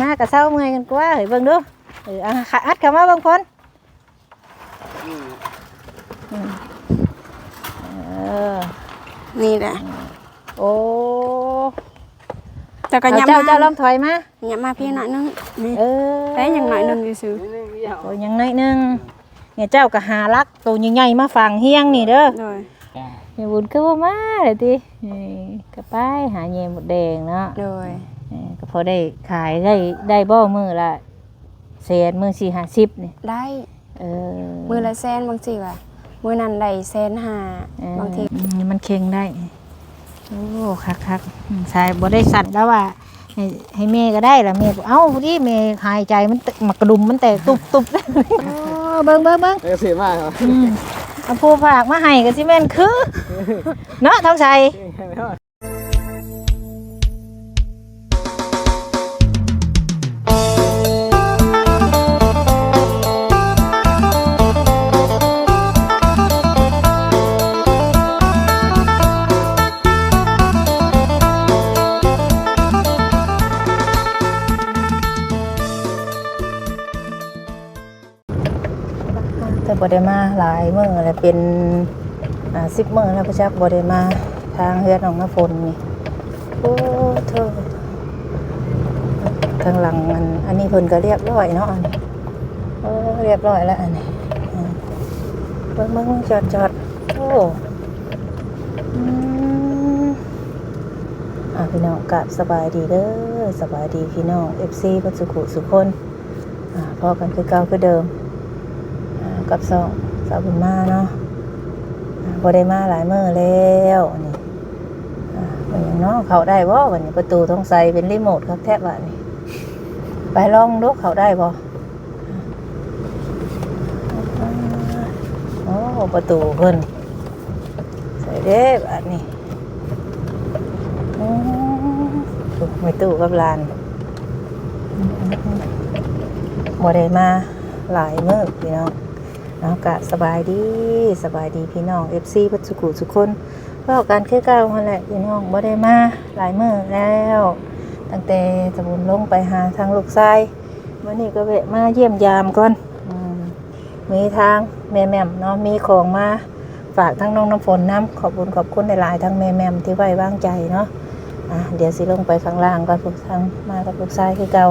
มากะเศร้าเมื่อยกันกว่าเฮ้ยเบิ่งดูเอออะขาอัดเข้ามาเบิ่งคนอืมเออนี่แหละโอ้แต่ก็เอายับเจ้ามาเจ้าลองถอยมายับมาพี่หน่อยนึงนี่เออได้ยังหน่อยนึงซื่อโอ้ยยังน้อยหนึงเนี่ยเจ้าก็หาลักตัวใหญ่ๆมาฝังเฮียงนี่เด้อๆโดยอย่าบุญก็บ่มาเลยตินี่ก็ไปหาแยมหมดแดงเนาะโดยเออ ก็พอได้ขายได้ได้บ่มื้อละแสนมื้อ4 50นี่ได้เออมือละแสนบางทีว่ามือนั้นได้แสนห้าเออบางทีอืมมันเค็งได้โอ้คักคักๆอืมใช่บ่ได้สั่นแล้วว่าให้ให้แม่ก็ได้ล่ะแม่บอกเอ้าพอดีแม่หายใจมันแตกมากระดุมมันแตกตุบตุบโอ้เบิ่งเบิ่งเบิ่งเออเสียมากครับอืมเอาผู้ฝากมาให้ก็สิแม่นคือ เนาะทำใจแบ่ได้มาหลายเมื้อแล้วเป็นอ่า10มื้อแล้วพระจักบ่ได้มาทางเฮือนของน้าฝนนี่โอ้เธอทางหลังอันอันนี้เพิ่นก็เรียบร้อยเนาะอันโอ้เรียบร้อยแล้วอันนี้มเบิ่งเบิ่งจอดจอดโอ้อ่าพี่น้องกราบสบายดีเด้อสบายดีพี่น้อง FC เพิ่นสุขุสุคนอ่าพอกันคือเก่าคือเดิม กับสองสาวบุญมาเนาะบได้มาหลายเมื้อแล้วนี่อ่าเป็นยังเนาะเขาได้บ่วันนี้ประตูต้องใส่เป็นรีโมทครับแทบว่านี่ไปลองดูเขาได้บ่โอ้ประตูเพิ่นใส่เด้บัดนี้อืมถูกไม่ตู้กับลานอืมบ่ได้มาหลายมื้อพี่น้อง เอากะสบายดีสบายดีพี่น้อง FC พัสุกุสุกคนเว่าการคือเก่าหั่นแหละพี่น้องบ่ได้มาหลายมื้อแล้ว ตั้งแต่สมุนลงไปหาทางลูกชายวันนี้ก็แวะมาเยี่ยมยามก่อนอืมมีทางแม่แม่มเนาะมีของมาฝากทั้งน้องน้ำฝนน้ำขอบคุณขอบคุณหลายๆทั้งแม่แม่มที่ไว้วางใจเนาะอะเดี๋ยวสิลงไปข้างล่างก่อนพวกทางมากับลูกชายคือเก่า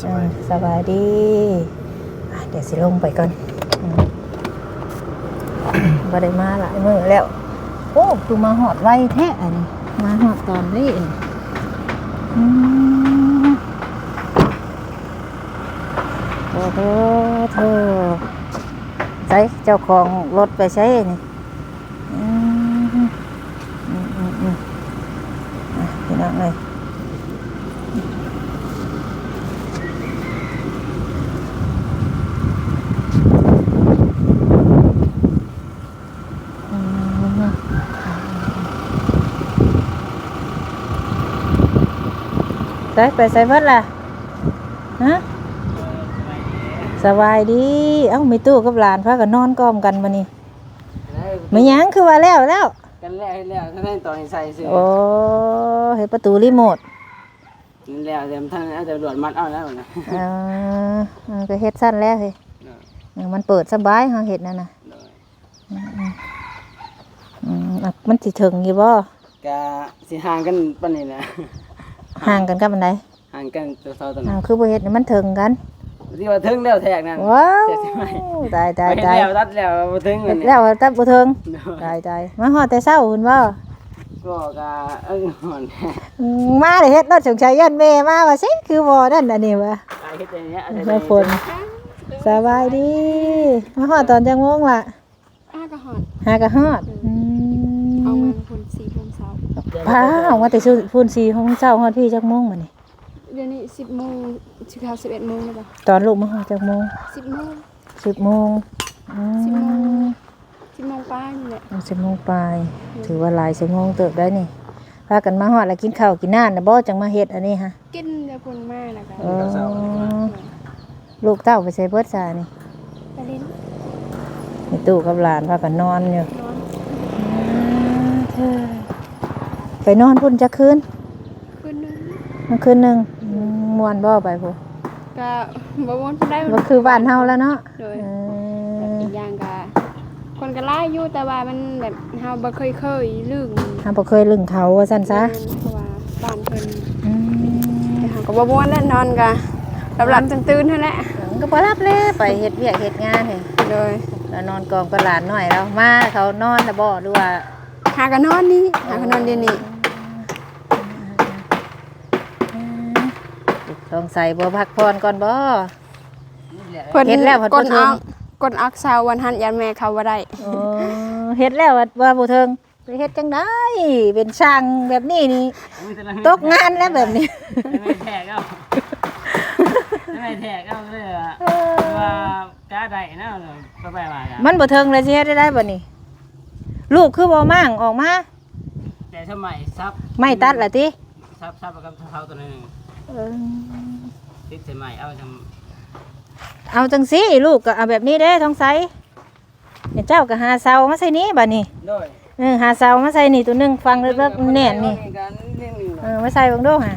สอ่าบายสบายดีอะเดี๋ยวสิลงไปก่อนอืม บ่ได้มาหลายมื้อแล้ว โอ้คือมาหอดไวแท้อันนี้มาหอดตอนนี้อันนี้อืมโอ้โหเธอใส่เจ้าของรถไปใช้นี่อืมอืมอืมอืมอะพี่น้องเลย ได้ไปใส่เพิ่นล่ะฮะสบายดี เอ้ามีตู้กับหลานพากันนอนกอมกันมานี่ไม่ยั้งคือว่าแล้วแล้วกันแล้วให้แล้วท่านตอนนี้ใส่เสื้อโอ้เห็นประตูรีโมทนั่นแล้วเดี๋ยวท่านเอาแต่หลวดมัดเอาแล้วนะเออมันก็เฮ็ดสั้นแล้วเฮ้ยเออมันเปิดสบายเฮาเฮ็ดนั่นน่ะอืมอะมันสิถึงอยู่บ่กะสิห่างกันปานนี้นะ ห่างกันกับอันใดห่างกันตัวเท่าตัวอ้านั้วนคือบ่เฮ็ดให้มันถึงกันที่ว่าถึงแล้วแทกนั่นว้าวเจ็ดสิบไม้ตายตายไปตายแล้วตัดแล้วบ่ถึงเฮ็อัดนนี้แล้วตับบ่ถึงตายตายมาฮอดแต่เช้าหุ่นบ่ก็กะเอิ้งหอนอืมมาได้เฮ็ดรถสงชัยยันแม่มาว่าสิคือบ่นั่นอันนี้วะไอ้เฮ็ดอย่างเงี้ยแม่ฝนสบายดีมาฮอดตอนจังโมงล่ะ อ้ากระหอดหากะฮอดอืเอามมาคนสี่คนเสา ร์พาออกมาแต่ชุพุ่นสีของเช้าฮอดพี่จักโมงมื้อนี้เดี๋ยวนี้สิบโมงสิบเก้าสิบเอ็ดโมงแล้วป่ะตอนลูกมาฮอดจักโมงสิบโมง10โมงอืสิบโมงมสิบโมงป้ายนี่แหละสิบโมงปลายถือว่าหลายชั่วโมงเติบได้นี่พากันมาฮอดแล้วกินข้าวกินน้ำน่ะบ่จังมาเฮ็ดอันนี้ฮะกินเดี๋ยวคนมากนะคะอ๋อลูกเต้าไปใช้เบิดซานี่ไปเล่นมีตู้กับหลานพากันนอนอยู่นอน ไปนอนพุ่นจะคืนคืนนึงมันคืนหนึ่งอืมม่วนบ่ไปพุ่นก็บ่ม่วนปานใดบ่คือบ้านเฮาแล้วเนาะโดยเอแบบออีกอย่างก็คนก็หลายอยู่แต่ว่ามันแบบเฮาบ่เคยเคยลืมเฮาบ่เคยลึงเขาว่าซั่นซะเพราะว่าบ้านเพิ่นอืมแต่เฮาก็บ่ม่วนแล้วนอนก็หลับๆตื่นๆนั่นแหละก็บ่รับเลยไปเฮ็ดเวียกเฮ็ดงานให้โดย แล้วนอนกองกับหลานหน่อยแล้วมาเขานอนแล้วบ่หรือว่า หาก็นอนนี่หาก็นอนเดี๋ยวนี้ สงสัยบ่พักผ่อนก่อนบ่ เพิ่นเฮ็ดแล้วเพิ่นกดบ่ถึงเอากดอักเสาวันหันยันแม่เขาบ่ได้โอ้เฮ็ดแล้วว่าว่าบ่เทิงไปเฮ็ดจังได๋เป็นช่างแบบนี้นี่ตกงานแล้วแบบนี้ไม่แทกเอาไม่แทกเอาเลยอะว่าก้าใดนะเลยก็ไปว่ากันมันบ่เทิงเลยสิเฮ็ดได้ได้บ่นี่ลูกคือบ่มั่งออกมาแต่สมัยซับไม่ตัดล่ะติซับซับกับเท้าตัวนึง ติดสมัยเอาทเอาจังซี่ลูกก็เอาแบบนี้เด้ท้องใสเดี๋ยวเจ้าก็หาเสามาใส่นี้บัดนี้ำด้วยเออหาเสามาใส่นี่ตัวหนึงฟังเลิกๆแน่นนี่เออมาใส่เบิ่งดูค่ะ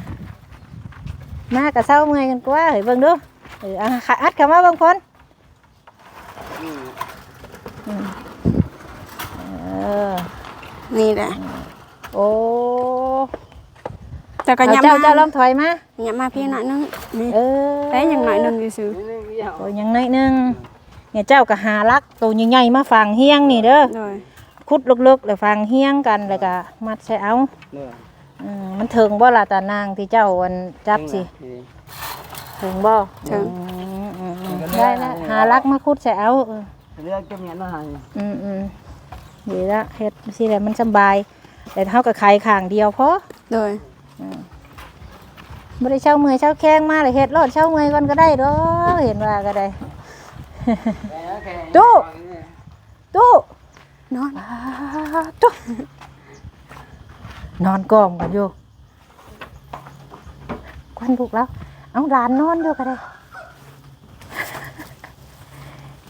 มากะเศร้าเมื่อยกันกว่าเฮ้ยเบิ่งดูเออเอาขาอัดเข้ามาเบิ่งคนเออนี่แหละโอ้ แต่ก็เอายำเจ้ามาเจ้าลองถอยมายำมาเพียงหน่อยนึงนี่เออแต่ยังหน่อยนึงซื่อโอ้ยังน้อยหนึงเนี่ยเจ้าก็หาลักตัวใหญ่ๆมาฝังเฮียงนี่เด้อๆโดยขุดลึกๆแล้วฝังเฮียงกันแล้วก็มัดใส่เอาด้วยอืมมันถึงบ่ล่ะตานางที่เจ้าวันจับสิถึงบ่อืมอืมอืมได้แล้วหาลักมาขุดใส่เอาเออเรื่องเก็บเงินมาให้อืมอืมดีละเฮ็ดสิแหละมันสำบายแต่เท่ากับขายข้างเดียวพอโดย บ่ได้เช่าเมือยเช่าแข้งมาเลยเฮ็ดรอดเช่าเมือยก่อนก็ได้ดอกเห็นว่าก็ได้ตู้ตู้นอนตู้นอนกองกันอยู่ควันลูกแล้ว เอาหลานนอนอยู่ก็ได้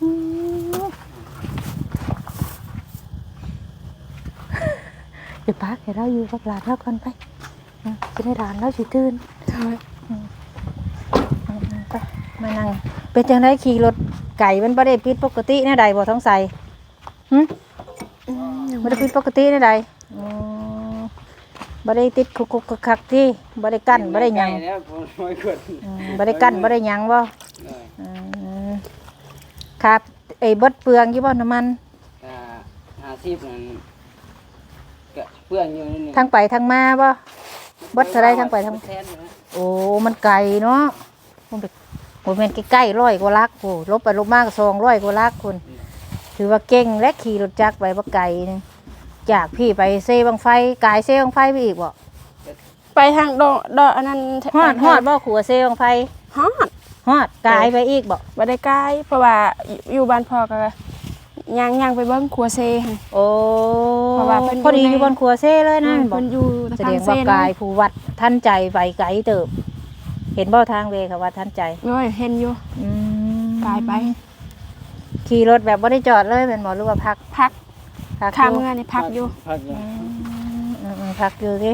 อืมเดี๋ยวป้าแกเราอยู่กับหลานเราก่อนไป อืมจะได้หลานเราสิตื่นโดยอืมไปมานั่งเป็นจังไดขี่รถไก่มันบ่ได้ผิดปกติแน่ใดบ่ท้องใสหึอืมบ่ได้ผิดปกติแน่ใดอืมบ่ได้ติดคุกคุกคักคักที่บ่ได้กั้นบ่ได้หยังแล้วผมไม่กดอืมบ่ได้กั้นบ่ได้หยังบ่อืมครับไอ้เบดเปลืองอยู่บ่น้ำมันอ่าอาชีพนั้นก็เพื่อนอยู่นี่ทางไปทางมาบ่เบดเท่าไรทางไปทางแทนอยู่นะโอ้ มันไกลเนาะมันไปโอ้แม่นใกล้ๆร้อยกว่าลักโอ้ลบไปลบมาก็สองร้อยกว่าลักคุณ ถือว่าเก่งและขี่รถจักรไปบ่ไกลหนึงจากพี่ไปเซบังไฟกายเซบังไฟไปอีกบ่ไปทางดอกดอกอันนั้นฮอดฮอดบ่ขัวเซบังไฟฮอดฮอดกายไปอีกบ่บ่ได้ใกล้เพราะว่าอยู่บ้านพ่อก็ ย่างย่างไปเบิ่งครัวเซหั่น โอ้เพราะว่าเพิ่นพอดีอยู่ในอยู่บนขัวเซเลยนะบ่เพิ่นอยู่แสทาดงงเซว่านกายผู้วัดท่านใจไปไกลเติบ เห็นบ่ทางเวค่ะว่าท่านใจโอ้ยเห็นอยู่อืมกายไปขี่รถแบบบ่ได้จอดเลยแม่นบ่หรือว่าพักพักพักข้างอยู่เมื่อนี่พักอยู่พักอยู่อืมๆพักอยู่สิ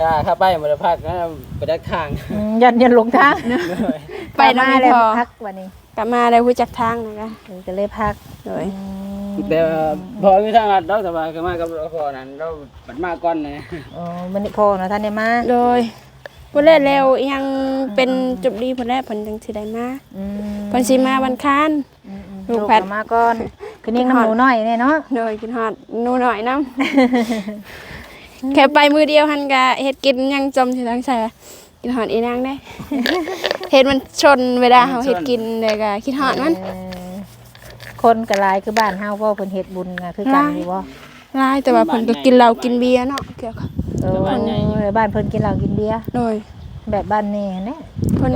ถ้าถ้าไปมาได้พักนะไปได้ข้างอืมยันยันหลงทางไปนำมานี่แล้วพอพักวันนี้กลับมาได้รู้จักทางนะคะเออก็เลยพักโดยอืม แต่พอมีทางลัดเราสบายก็มากับรพอนั้นเราบัดมาก่อนเลยอ๋อมันนี่พอเนาะท่านได้มาโดยบ่ได้แล้วยังเป็นจุดดีเพิ่นแล้วเพิ่นจังสิได้มาอืมเพิ่นสิมาวันค้านอืมอืมลูกลูกแพทย์ เอามาก่อนคือเลี้ยงน้ำหนูน้อยเนี่ยเนาะโดยกินฮอดหนูหน่อยน้ำแค่ไปมือเดียวหันกะเฮ็ดกินยังจมสิทั้งใส่กินฮอดอีนางได้ เฮ็ดมันชนเวลาเฮาเฮ็ดกินเลยก็คิดฮอดมันเออ คนกระลายคือบ้านเฮาบ่เพิ่นเฮ็ดบุญน่ะคือกันหลายอยู่บ่หลายแต่ว่าเพิ่นก็กินเหล้ากินเบียร์เนาะเกี่ยวกับเออบ้านเพิ่นกินเหล้ากินเบียร์โดยแบบบ้านนี่แหละเพิ่น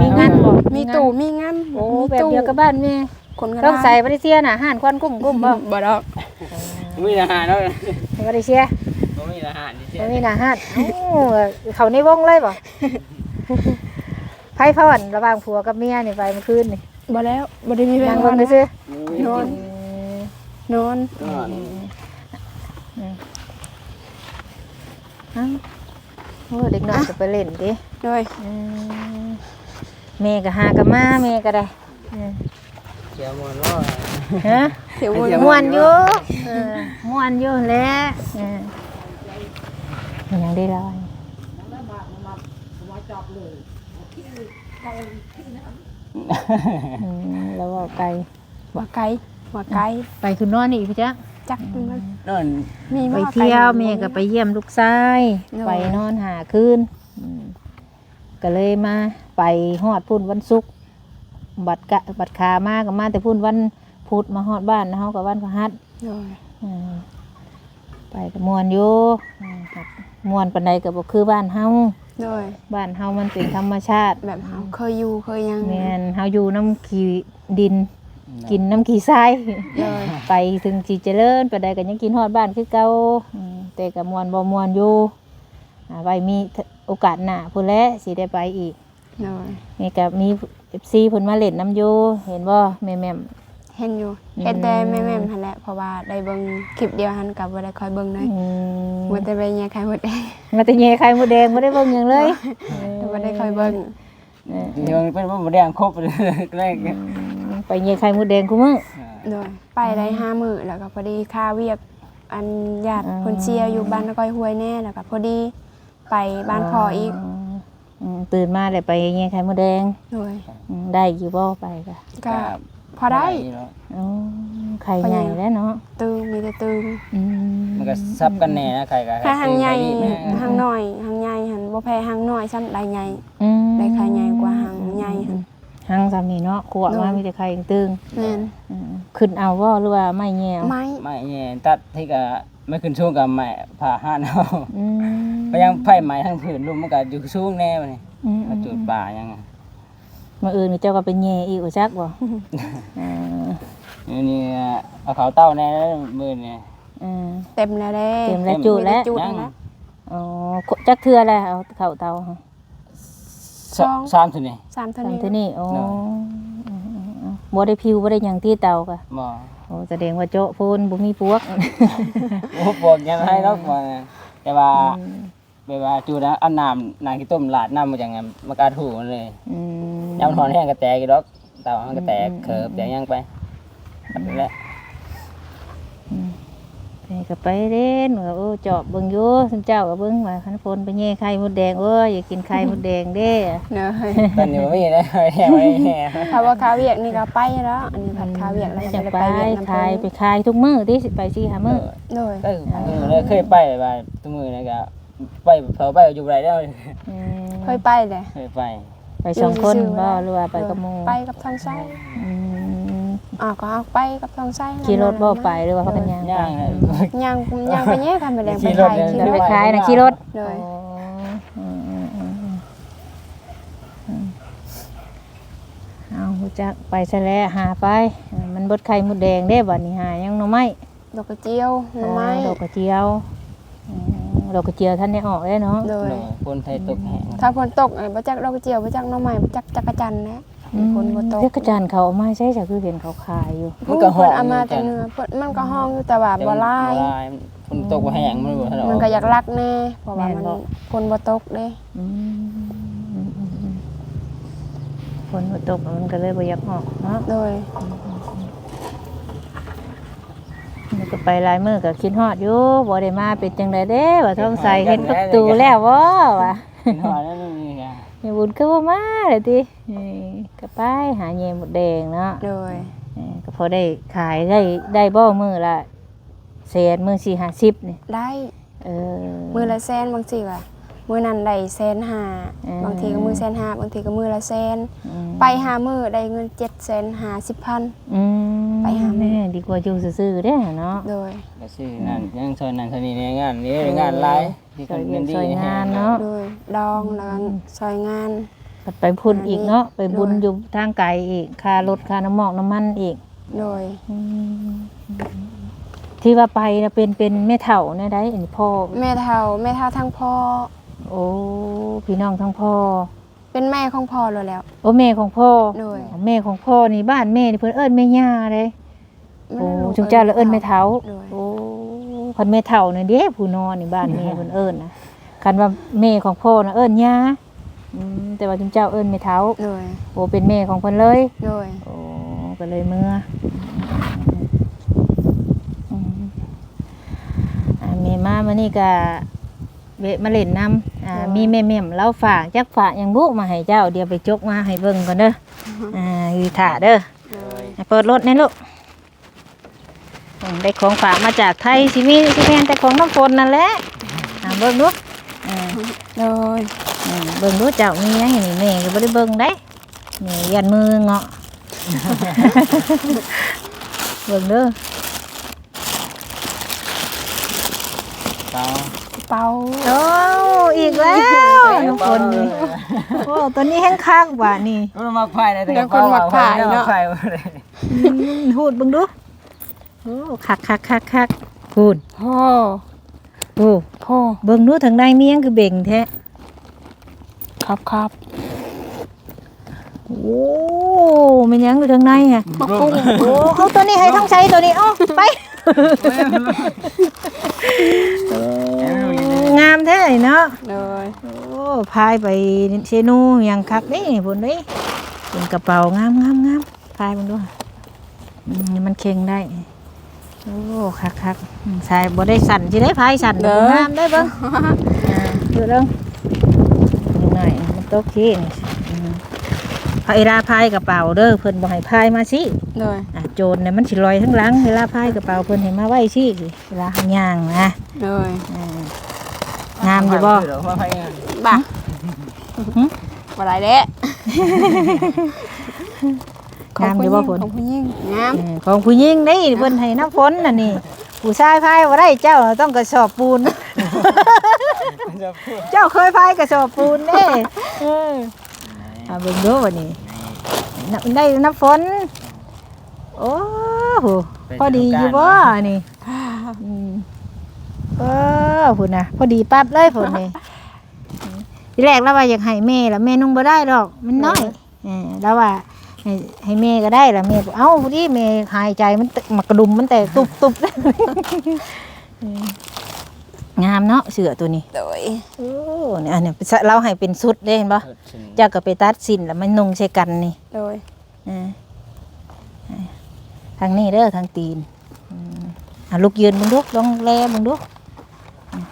มีงานบ่มีตู้มีงานโอ้มีแบบตู้เดียวกับบ้านแม่คนก็ต้องได้ใส่บ่ได้เสียน่ะอาหารควันกุ้มกุ้มบ่บ่ดอกมีทหารเนาะบ่ได้เสียบ่มีทหารนี่เสียบ่มีน่ะอาหารเอ้าเขาในวงเลยบ่ไผพ่อนระหว่างผัวกับเมียนี่ไปเมื่อคืนนี่บ่แล้วบ่ได้มีเวนั่ลางเบิ่งได้ซื่อ นอน นอนนอนเอ้าโอ้เด็กน้อยจะไปเล่นดิโดยอืมแม่ก็หากับมาแม่ก็ได้เออเขียวมวนว่าฮะเสียวบุญเดี๋ยวม่วนอยู่เออม่วนอยู่แหล้วเออมันยังได้ลอยอืมแล้วว่าไกล ว่าไกลว่าไกลไปคือนอนอีกพี่จ๊ะจักมันนั่นมีไปมาไกลเที่ยวแม่ก็ไปเยี่ยมลูกชายโอ้ยไปนอนหาคืนอืมก็เลยมาไปฮอดพุ่นวันศุกร์บัดกะบัดขามาก็มาแต่พุ่นวันพุธมาฮอดบ้านนะเฮากับวันพฤหัส โดยอืมไปก็ม่วนอยู่อืมครับม่วนปานใดก็บ่คือบ้านเฮาโดยบ้านเฮามันเป็นธรรมชาติแบบเฮาเคยอยู่เคยยังแม่นเฮาอยู่น้ำขี้ดิน กินน้ำขี้ทรายเลยไปถึงสิเจริญปานใดก็ยังกินฮอดบ้านคือเก่าอืมแต่ก็ม่วนบ่ม่วนอยู่อ่าไว้มีโอกาสหน้าพุ่นแหละสิได้ไปอีกโดยนี่ก็มี FC เพิ่นมาเล่นน้ำอยู่เห็นบ่แม่แม่ม เห็นอยู่อืมเห็นแต่แม่ๆหั่นแหละเพราะว่าได้เบิ่งคลิปเดียวหันกลับบ่ได้คอยเบิ่งเลยอืมมันแต่ไปแย่ไข่หมดแดงมาแต่แย่ไข่มดแดงบ่ได้เบิ่งหยังเลยบ่ได้คอยเบิ่งเออเดี๋ยวมันเป็นว่าหมดแดงครบเลยแรก เนี่ยไปแย่ไข่มดแดงกูมื้อ โดยไปได้ห้ามื้อแล้วก็พอดีค่าเวียกอันญาติอ่าคนเชียร์อยู่บ้านนก้อยห้วยแน่แล้วก็พอดีไปบ้านพ่ออีกอืมตื่นมาได้ไปแย่ไข่มดแดงโดยอืมได้อยู่บ่ไปก็ก็พอได้อ๋อไข่ใหญ่แล้วเนาะตึงมีแต่ตึงอืมมันก็ซับกันแน่นะใครกันถ้าหางใหญ่นะหางน้อยหางใหญ่หันบ่แพ้หางน้อยซ้ำได้ใหญ่ อืมได้ไข่ใหญ่กว่าหางใหญ่หั่น หางสามีเนาะขวบมาเนาะมีแต่ไข่ตึงแม่นอืมขึ้นเอาบ่หรือว่าไม่แย่วไม้ไม่เนี่ยตัดที่ก็ไม่ขึ้นช่วงกับไม่ผ่าห้านเอาอืมก็ยังไผ่ไหม้ทั้งผืนลุมมันก็อยู่สูงแน่มันนี่อืมมาจุดป่ายังมื้ออื่นนี่เจ้าก็เป็นแย่อีกว่าจักบ่เออนี่นี่เอาเขาเต้าแน่มือเนี่ยเออ เต็มแล้วเด้เต็มแล้วจุแล้วมีต่จุยัง แล้วอ๋อจักเทื่อแล้วเอาเข้าเตาค่ะ สองสามสุดนี่สามเท่าทำนี้ที่นี่โอ้เนาะอืมอืมอืมบ่ได้พิวบ่ได้หยังที่เตาก็บ่โอ้แสดงว่าโจ๊ะพูนบ่มีปวกโอ้บอกยังให้เนาะบ่แต่ว่าแบบว่าจูนะเอาน้ำน้ำที่ต้มลาดน้ำมาจากไงมากาถูมันเลยอืมยำถอนแห้งกระแตกี่ดอกเต่ามันกระแตเขิบแต่ยังไปนั่นแหละ ไปก็ไปเด่นว่าโอ้เจอบเบิ่งอยู่ซุมเจ้าก็เบิ่งว่าคันฝนไปแย่ไข่มดแดงโอ้ยอยากกินไข่มดแดงเด้เนยตอนนี้ไม่มีเลยแห้งไม่แห้งถ้าว่าคาเวียกนี่ก็ไปแล้วอันนี้ผัดคาเวียกแล้วจะยังไปไม่ได้ไปเวียกน้ำขายไปเพิ่นขายทุกมื้อที่สิไปสิหามื้อโดยก็เลยเคยไปไปตัวมือนะก็ไปเผาไปอยู่ไรแล้วอืมเคยไปเลยเคยไป ไปสองคนบ่หรือว่าไปกับหมู่ไปกับทางไส้อืม อ่าวก็เอาไปกับทางไส้ขี่รถบ่ไปหรือว่าพากันย่างไปย่างเลย ยังยังไปแย่ทำไปแดงขี่ไปรถขายเนี่ยขี่รไปถขายนะขี่รถโดยอืมอืมอืมอืมอืมเอาหูจักไปซะแล้วหาไปอ่ามันบดไข่มดแดงเด้บัดนี้หายังหน่อไม้ดอกกระเจียวหน่อไม้อ่าดอกกระเจียวอืมดอกกระเจียวท่านได้ออกได้เนาะโดยคนไทยตกแห้งถ้าฝนตกไอ้บ่จักดอกกระเจียวบ่จักหน่อไม้บ่จักจักรจันทร์นะ ฝนบ่ตกเรียกกระจานเขาเอามาใช่จ้ะคือเห็นเขาขายอยู่ มันก็ห้องเพิ่นเอามาแต่เนื้อเพิ่นมันก็ห้องอยู่แต่ว่าบ่หลายคนตกแห้งมันบ่ทันมันก็อยากรักแน่เพราะว่ามันฝนบ่ตกเด้อืมอืมอืมอืมฝนบ่ตกมันก็เลยบ่อยากออกเนาะโดยมันก็ไปหลายมื้อก็คิดฮอดอยู่บ่ได้มาเป็นจังไดเด้ว่าท้องใสเห็นประตูแล้วบ่วะหอนั่นนี่ไง แม่บุญคือบ่มาเลยตินี่ก็ไปหาแยมหมดแดงเนาะโดย เออก็พอได้ขายได้ได้บ่มื้อละแสนมื้อ4 50นี่ได้เออ มือละแสนบางทีก็มือนั้นได้แสนห้าอืมบางทีก็มือแสนห้าบางทีก็มือละแสนอืมไปหามือได้เงินเจ็ดแสนห้าสิบพัน อืมไปหาแม่ แม่ดีกว่าอยู่ซื่อๆเด้อเนาะ โดย ก็ชื่อนั่นยังซอยนั่นซอยนี้ในงานนี้งานไลฟ์ ที่คนเงินดีซอยงานเนาะโดยดองแล้วก็ซอยงานก็ไปพุ่นอีกเนาะไปบุญโดยอยู่ทางไกลอีกค่ารถค่าน้ำหมอกน้ำมันอีกโดยอืมที่ว่าไปนะเป็นเป็นแม่เฒ่าเนี่ยได้อันนี้พ่อ แม่เฒ่าแม่เฒ่าทั้งพ่อ โอ้พี่น้องทั้งพ่อ เป็นแม่ของพ่อเลยแล้ว โอ้แม่ของพ่อโดย แม่ของพ่อนี่บ้านแม่นี่เพิ่นเอิ้นแม่ย่าเลยโอ้จุงเจ้าแล้วเอิ้นแม่เฒ่าโดยโอ้ คันแม่เฒ่านี่เด้ผู้นอนนี่บ้านแม่เพิ่นเอิ้นนะคันว่าแม่ของพ่อน่ะเอิ้นย่าอืมแต่ว่าจุมเจ้าเอิ้นแม่เฒ่าโดยโอ้เป็นแม่ของเพิ่นเลย โดยโอ้ก็เลยเมื่ออืมอ่าแม่มามื้อนี้ก็เวะมาเล่นน้ำอ่ามีแม่แม่มเราฝากจักฝากหยังบุมาให้เจ้าเดี๋ยวไปจกมาให้เบิ่งก่อนเด้ออ่าอยู่ถ่าเด้อโดยให้เปิดรถแน่ลูกอืม ได้ของฝากมาจากไทยสิมีสิแม่นแต่ของน้ำฝนนั่นแหละอ่าเบิ่งดูอ่าโดยอืมเบิ่งดูเจ้ามีหยังนี่แม่ก็บ่ได้เบิ่งได้แม่ยันมือเงาะ เบิ่งเด้อเปล่าเป่าโอ้อีกแล้วน้ำฝนนี่โอ้ตัวนี้แห้งคักว่านี่มันมักไผ่เลยแต่กระเป๋ามักไผ่เลย อืมพูดเบิ่งดู โอ้คักคักคักคักพูดโอ้โอ้โอ้เบิ่งดูทางในมีหยังคือเบ่งแท้ครับครับโอ้มันยังอยู่ทางในอะมาปุ้งโอ้เอาตัวนี้ให้ทั้งใช้ตัวนี้เอาไปงามแท้เนาะโดยโอ้พายไปเชนูอย่างคักนี่พุ่นนี่เป็นกระเป๋างามงามงามพายมันด้วยอืมนี่มันเค็งได้ โอ้คักคักอืมชายบ่ได้สั่นสิได้พายสั่นแต่บ่งามได้เบิ่งอ่าดูเด้งนิดหน่อยมันตกขี้นี่อืมพายราพายกระเป๋าเด้อเพิ่นบ่ให้พายมาสิโดยอะโจรเนี่ยมันสิลอยทั้งหลังเวลาพายกระเป๋าเพิ่นให้มาไว้สิเวลาหันย่างนะโดยอ่างามอยู่บ่บ่ะบ่ได้เด้ งามอยู่บ่ฝนของผู้หญิงงามเออของผู้หญิงนี่เพิ่นให้น้ำฝนน่ะนี่ผู้ชายพายบ่ได้เจ้าต้องกระสอบปูน เจ้าเคยพายกระสอบปูนเด้เออเอาเบิ่งดูวันนี้น้ำได้น้ำฝน โอ้โหพอดีอยู่บ่นี่อืมเออพุ่นน่ะพอดีปั๊บเลยฝนนี่ทีแรกเราว่าอยากให้แม่แล้วแม่นุ่งบ่ได้ดอก มันน้อยเออแล้วว่า ให้ให้แม่ก็ได้ละแม่บอกเอ้าพอดีแม่หายใจมันแตกมากระดุมมันแตกตุบตุบเอองามเนาะเสือตัวนี้โดยโอ้เนี่ยอันเนี้ยเราให้เป็นสุดเด้เห็นปะเจ้าก็ไปตัดสินแล้วมันนุ่งใช้กันนี่โดยเออทางนี้เด้อทางตีนอืมอะลูกยืนมึงดูลองแลมึงดูอืม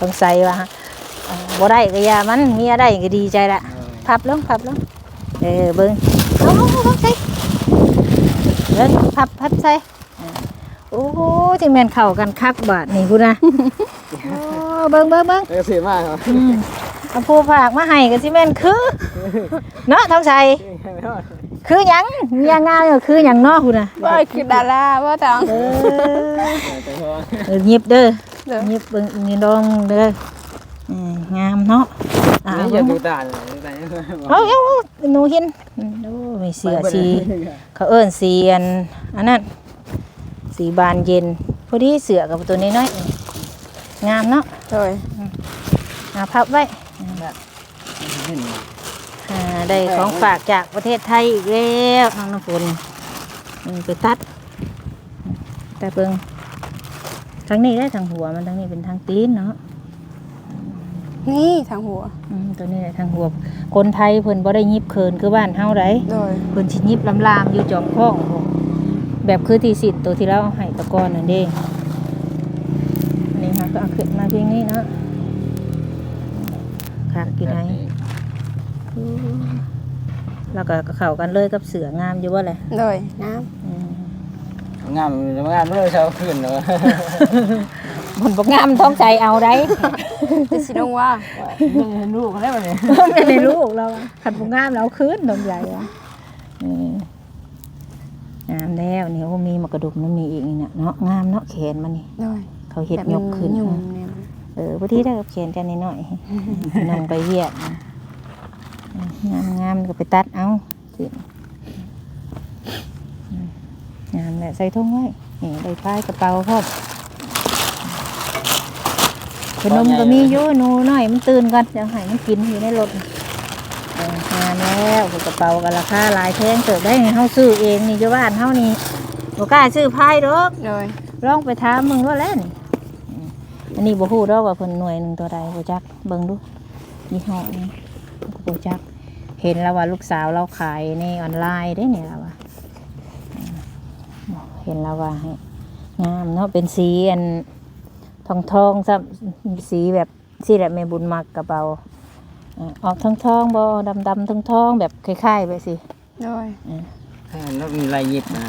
ต้องใส่ว่าอ่าบ่ได้ก็อย่ามันเมียได้ก็ดีใจละ พับลงพับลงเออเบิ้งเอาเอาเอาเอาใส่เบิ้งพับพับใส่อ่าโอ้โหที่แม่นเข้ากันคักบาทนี่กูนะโอ้เบิ้งเบิ้งเบิ้งเออสีมากครับอืมเอาผู้ฝากมาให้ก็สิแม่นคือเนาะทำใส่คือหยังมีหยังงามอยู่คือหยังเนาะกูนะว่าคือดาราว่าจังเออเออหยิบเด้อเด้อหยิบเบิ้งนี่ดองเด้อ อืมงามเนาะอ่านี่เบิ่จะงดูตาเลยตาเอาเอาเอาหนูเห็นอืมโอ้มีเสือสีเขาเอิ้นสีอันอันนั้นสีบานเย็น พอดีเสือกับตัวนี้น้อยๆงามเนาะโดยอ่าพับไว้อ่าได้ของฝากจากประเทศไทยอีกแล้วน้องน้ำฝนอืมไปตัด แต่เบิ่งทางนี้ได้ทางหัวมันทางนี้เป็นทางตีนเนาะ นี่ทางหัวอืมตัวนี้แหละทางหัว คนไทยเพิ่นบ่ได้ยิบเคินคือบ้านเฮาไดโดยเพิ่นสิยิบลำลามอยู่จอมข้องพวกแบบคือที่สิทธิ์ตัวที่เราให้ตะกอนนั่นเด้อันนี้ค่ะก็เอาขึ้นมาเพียงนี้เนาะค่ะกี่ไหนแล้วก็เข้ากันเลยกับเสืองามอยู่ว่าแหละโดยงามอืมงามงามเลยเช้าขึ้นเลยมันบ่งามท้องใจเอาได้ จะสิน้องว่าลูกได้ไหมเนี่ยไม่ได้ลูกเราอะขันบ่งามแล้วคืนดอกใหญ่อะอืมงามแล้วนี่โอ้มีมากระดุมน้ำนี่อีกนี่เนี่ยเนาะงามเนาะแขนมันนี่โดยเขาเห็ดยกขึ้นยุ่งเนี่ยเออพอดีได้กับเขียนกันนิดหน่อยนำไปเวียดงามงามๆก็ไปตัดเอาสิงามแหละใส่ถุงไว้นี่ได้พายกระเป๋าพร้อม ขนมก็มีอยู่หนูหน่อยมันตื่นก่อนเดี๋ยวให้มันกินอยู่ในรถเอองามแล้วกระเป๋าก็ราคาหลายแพงเติบได้ให้เฮาซื้อเองนี่อยู่บ้านเฮานี่บ่กล้าซื้อพายดอกโดยลองไปถามมึงว่าแล้วนี่อันนี้บ่ฮู้ดอกว่าเพิ่นหน่วยหนึงตัวใดบ่จักเบิ่งดูยี่ห้อนี้บ่จักเห็นแล้วว่าลูกสาวเราขายในออนไลน์ได้เนี่ยแล้วว่าอืมเห็นแล้วว่าให้งามเนาะเป็นสีอัน ทองทองๆซ้ำสีแบบสีแบบแม่บุญมักกระเป๋าอ่าออกทองทองๆบ่ดำดำทองทองๆแบบคล้ายๆไปสิโดยแค่นกมีลายยิบนะ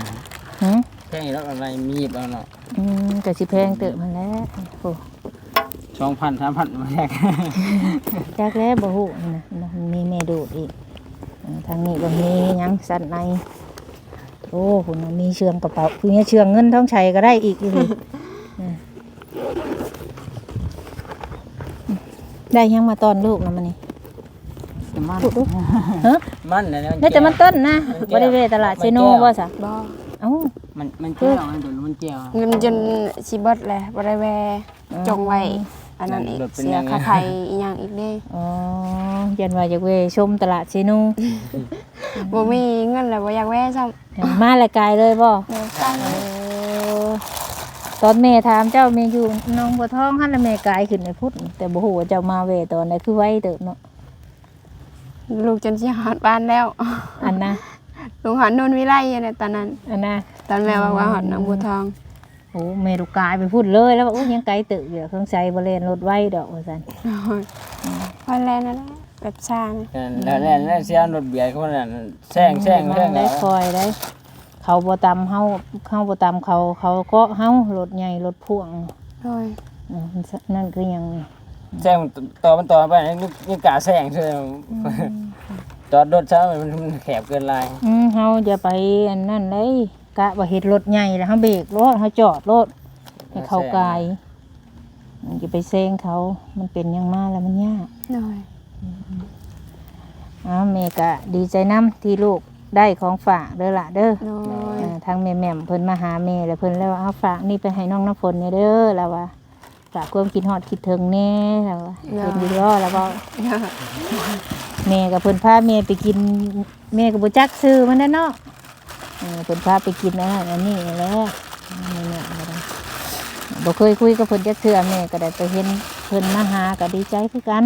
หืมแค่นกอะไรมียิบเอาเนาะอืมก็สิแพงเติบมันแหล้วโอ้สองพันสามพันมาแรกจักแล้วบ่ฮู้นี่นะนะมันมีแม่ดูดอีกอ่าทางนี้ก็มีหยังสันในโอ้คุณน่ะมีเชืองกระเป๋าคือเนี่ยเชืองเงินท้องชัยก็ได้อีกอีกเลยอ่า ได้ยังมาตอนลูกนะมันนี่มันลูกดูฮะมันนะนี่แต่มันต้นนะบริเวณตลาดเซโนว่าซะบ่เอ้ามันมันเจียวมันโดนมันเจียวเงินจนสิเบิดแหละบ่ได้แวจงไว้อันนั้นอีกแบบเป็นเสียยังไงค่าไทยอีหยังอีกเด้อ๋อยันว่าจะเวชมตลาดเซโนบ่มีเงินแล้วบ่อยากแวซ้ำมาและกายเลยบ่เออตั้งโอ้ตอนแม่ถามเจ้าแม่อยู่น้องบัวทองหั่นแล้วแม่กายขึ้นในพุทธแต่บ่ฮู้ว่าเจ้ามาเวตอนใดคือไว้เติบเนาะลูกจนสิฮอดบ้านแล้ว อันนะลุงหอดนนวิไลเนี่ยตอนนั้น อันนะตอนแม่ว่าว่าหอดหนองบัวทองโอ้เมรุกายไปพูดเลยแล้วว่าโอ้ยังไกลตึกอยู่เครื่องใช้บริเวณรถไว้ดอกว่าสันวันแรกนั่นแหละแบบชานะแล้วแล้วแล้วเสียรถเบียร์เขาเนี่ยแซงแซงแซงได้คอยได้ เขาบ่ตำเฮาเฮาบ่ตำเขาเขาก็เฮารถใหญ่รถพ่วงโดยอืมนั่นคือหยังนี่แซงต่อมันต่อไปนี่นี่กาแซงใช่ไหมจอดรถช้ามันมันแคบเกินลายอืมเฮาอย่าไปอันนั้นเลยกะว่าเฮ็ดรถใหญ่แล้วเฮาเบรกรถเฮาจอดรถให้เขากายอย่าไปเซงเขา มันเป็นหยังมาแล้วมันยากโดยอ้าวแม่ก็ดีใจนํที่ลูก ได้ของฝากเด้อล่ะเด้อโดยอ่าทางแม่แหม่มเพิ่นมาหาแม่แล้วเพิ่นแล้วว่าเอาฝากนี่ไปให้น้องน้ำฝนเนี่ยเด้อแล้วว่าฝากความคิดฮอดคิดถึงแน่แล้วว่าเพิ่นดีรอแล้วก็แม่กับเพิ่นพาแม่ไปกินแม่ก็บ่จักซื้อมันนั่นเนาะเออเพิ่นพาไปกินอันนั้นอันนี้แหล้วแม่เนี่ยก็ได้บ่เคยคุยกับเพิ่นจักเทื่อแม่ก็ได้ไปเห็นเพิ่นมาหาก็ดีใจคือกัน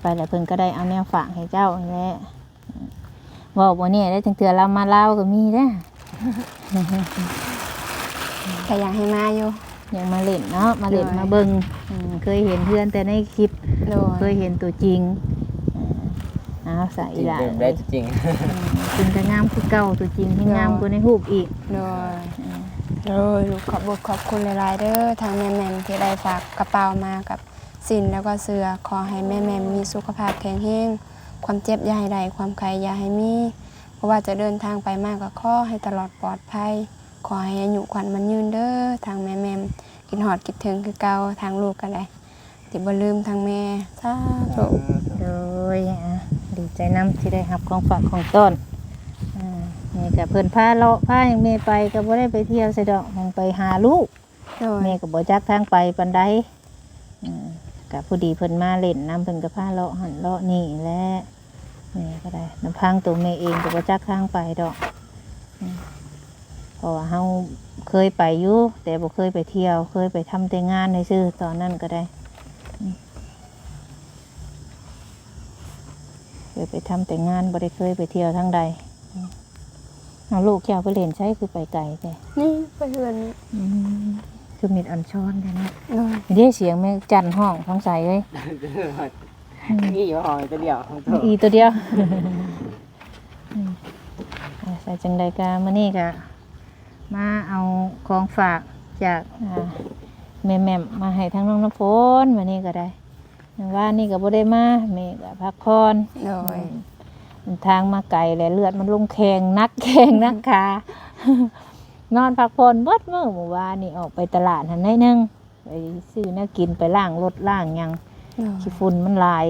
ไปแล้วเพิ่นก็ได้เอาแนวฝากให้เจ้านั่นแหละเว่าบ่เนี่ยได้จังเทื่อเรามาเล่าวก็มีเด้อแต่อยากให้มาอยู่ยังมาเล่นเนาะมาเล่นใช่มาเบิ่งอืมเคยเห็นเพื่อนแต่ในคลิป โดเคยยเห็นตัวจริงอ่าเอาใส่จริงหลายได้จริงจริงก็งามคือเก่าตัวจริงให้งามกว่าในรูปอีก โดยโดยลูกขอบอกขอบคุณหลายๆเด้อทางแม่แมมที่ได้ฝากกระเป๋ามากับสินแล้วก็เสือขอให้แม่แมมมีสุขภาพแข็งแรง ความเจ็บอย่าให้ได้ความใครอย่าให้มีเพราะว่าจะเดินทางไปมากก็ขอให้ตลอดปลอดภัย ขอให้อายุขวัญมันยืนเด้อทางแม่แมมกินหอดคิดถึงคือเก่าทางลูกก็ได้ติบ่ลืมทางแม่สาธุโดยอะดีใจนํที่ได้รับของฝากของต้นอ่านี่กับเพิ่นพาเลาะพาอย่างเมไปก็บ่ได้ไปเที่ยวใส่ดอกมันไปหาลูกโดยแม่ก็บ่จักทางไปปานใดอืมกับผู้ดีเพิ่นมาเล่นน้ำเพิ่นก็พาเลาะหันเลาะนี่แหละ แม่ก็ได้น้ำพังตัวแม่เองก็บ่จักทางไปดอกอืมเพราะว่าเฮาเคยไปอยู่แต่บ่เคยไปเที่ยว เคยไปทำแต่งานในซื่อๆตอนนั้นก็ได้อืมเคยไปทำแต่งานบ่ได้เคยไปเที่ยวทางใดอืมเอาลูกเจ้าไปเล่นใช้คือไปไกลแท้นี่ไปเฮือนนี่อืมคือมิดอันช้อนแท้เนาะโดยไม่ได้เสียงแม่จันห้องท้องใสเลย นี่อยู่ห้องตัวเดียวของตัวอีตัวเดียวอืมอ่าใส่จังใดกามานี่กะมาเอาของฝากจากอ่าแม่แม่มมาให้ทั้งน้องน้ำฝนมานี่ก็ได้ว่านี่ก็บ่ได้มาแม่ก็พักผ่อนโดยอืมทางมาไกลแหละเลือดมันลงแขงนักแขงนักขานอนพักผ่อนเบิดมื้อเมื่อวานนี่ออกไปตลาดหันได้นึงไปซื้อแนวกินไปล้างรถล้างหยังโดย ขี้ฝุ่นมันลาย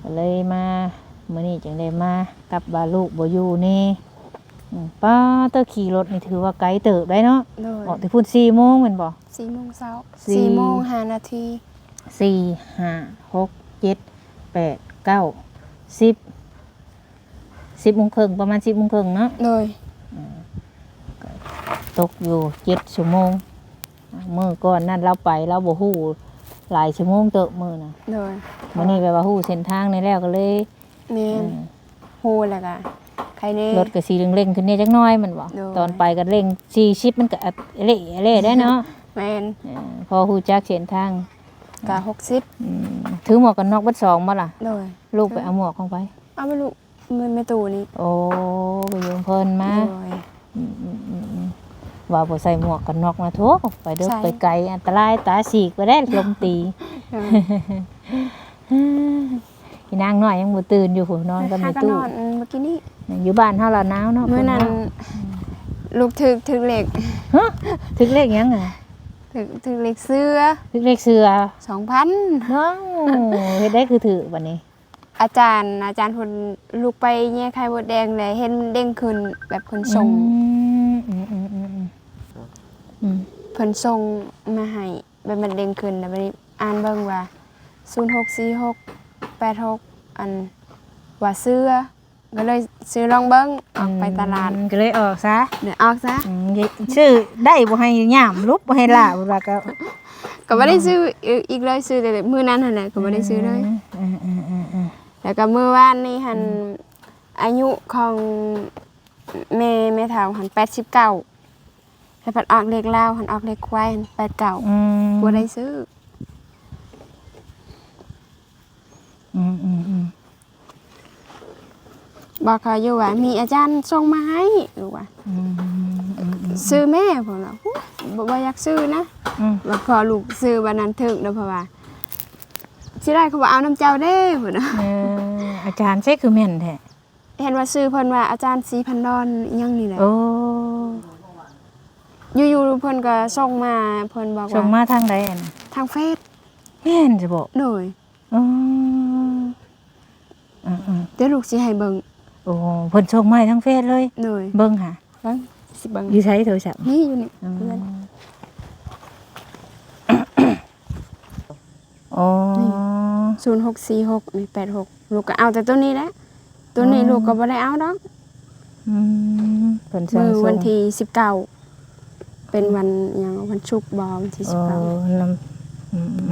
ก็เลยมาเมื่อนี้จังได้มากับบาลูกบอยู่นี่อืมป้าเตอขี่รถนี่ถือว่าไกลเติบได้เนาะโดยออกแต่พุ่นสี่โมงแมันบอกสี่โมงเช้าสี่สี่โมงห้านาทีสี่ห้าหกเจ็ดแปดเก้าสิบสิบโมงครึ่งประมาณสิบโมงครึ่งเนาะโดยตกอยู่เจ็ดชั่วโมงมื้อก่อนนั่นเราไปเราบ่ฮู้ หลายชั่วโมงเตอะมื้อน่ะโดยมื้อนี้แบบว่าฮู้เส้นทางนี่แล้วก็เลยแม่นฮู้แล้วก็ใครแน่รถก็สิเร่งๆขึ้นนิดจักหน่อยมันบ่โดยตอนไปก็เร่ง40มันก็อะเละเละได้เนาะแม่นเออพอฮู้จักเส้นทางก็60อืมถือหมวกกันน็อกเบัดสองบ่ล่ะโดยลูกไปเอาหมวกของไป เอาไปลูกมันไม่ตูนี่ โอ้ไปยืมเพิ่นมาโดยอืมอืมอืมอืม ว่าบ่ใส่หมวกกันน็อกนะโถไปเด้อใส่ไปไกลอันตรายตาสีกไปได้ลมตีโดยอีนางน้อยยังบ่ตื่นอยู่ผู้นอนก็หามีกันตู้นอนเมื่อกี้นี้อยู่บ้านเฮาละหนาวเนาะเมื่อนั้นพิ่ว่าลูกถึกถึกเหล็กฮะถึกเลขหยังอะถึกถึกเหล็กเสื้อถึกเลขเสือ2,000 น้องเฮ็ดได้คือถือบัดนี้ อาจารย์อาจารย์เพนลูกไปแย่ไข่บดแดงเลยเห็นมันเด้งขึ้นแบบเพิ่นส่งอืมอืมอืมอืมอืม เพิ่นส่งมาให้แบบมันเด้งขึ้นแล้วบัดนี้อ่านเบิ่งว่า0646 86อันว่าเสื้อก็เลยซื้อลองเบิ่งออกไปตลาดอืมก็เลยออกซะเดี๋ยวออกซะอืมชื่อได้บ่ให้ย่ามลุบบ่ให้ล่าบ่ว่าก็ก็บ่ได้ซื้ออีกเลยซื้อแต่มื้อนั้นหั่นแหละก็บ่ได้ซื้อเลยอืมอืมอืมอืมแล้วก็มื้อวานนี้หันอายุของแม่แม่เฒ่าหัน89 แล้วพัดออกเลขลาวหันออกเลขควายหัน89อืมบ่ได้ซื้ออืมอืมอืมบอกเขาอยู่ว่ามีอาจารย์ส่งมาให้หรือว่าอืมอืมอืมซื้อแม่ผมแล้วบ่บ่อยากซื้อนะ อืมว่าพอลูกซื้อวันนั้นถึกเด้อเพราะว่าสิได้เขาบอกเอาน้ำเจ้าเด้พุ่นน่ะเอออาจารย์ใช่คือแม่นแท้เห็นว่าซื้อเพิ่นว่าอาจารย์สีพันดอนอิหยังนี่แหละโอ้ อยู่ๆเพิ่นก็ส่งมาเพิ่นบอกส่งว่ามาทางใดอันทางเฟซแม่นจะบอกโดยอืมอืมอืมเดี๋ยวลูกสิให้เบิ่งโอ้เพิ่นส่งมาให้ทางเฟซเลย โดยเบิ่งค่ะเบิ่งสิเบิ่งอยู่ใช้โทรศัพท์นี่อยู่นี่อืมเพื่อนโอ้0646นี่86ลูกก็เอาแต่ตัวนี้แหละตัวนี้ลูกก็บ่ได้เอาดอกอืมเพิ่นส่งมือส่งวันที่สิบ เก้าเป็นวันอยังวันชุกร์บอวันที่สิโอ้บเก้าน้ำอืม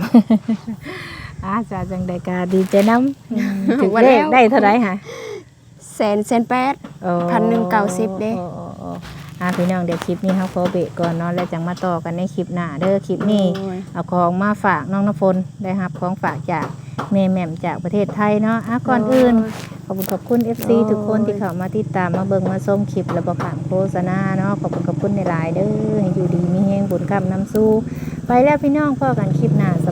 อาจารย์จังได้กาดีใจน้ำอืมถึงเลขได้เท่าไหร่ฮะ แสนแสนแปด โอ้พันหนึ่งเก้าสิบเด้ โอ้โอ้โอ้อ่าพี่น้องเดี๋ยวคลิปนี้เขาขอเบรกก่อนเนาะแล้วจังมาต่อกันในคลิปหน้าเด้อคลิปนี้ โอ้ย เอาของมาฝากน้องน้ำฝนได้รับของฝากจาก เมแหม่มจากประเทศไทยเนาะอะก่อนอื่น ขอบคุณขอบคุณ FC โอ้ยทุกคนที่เข้ามาติดตามมาเบิ่งมาชมคลิปและประกาศโฆษณาเนาะขอบคุณขอบคุณในหลายๆเด้อให้อยู่ดีมีแฮงบุญคำนำสู้ ไปแล้วพี่น้องพ่อกันคลิปหน้าส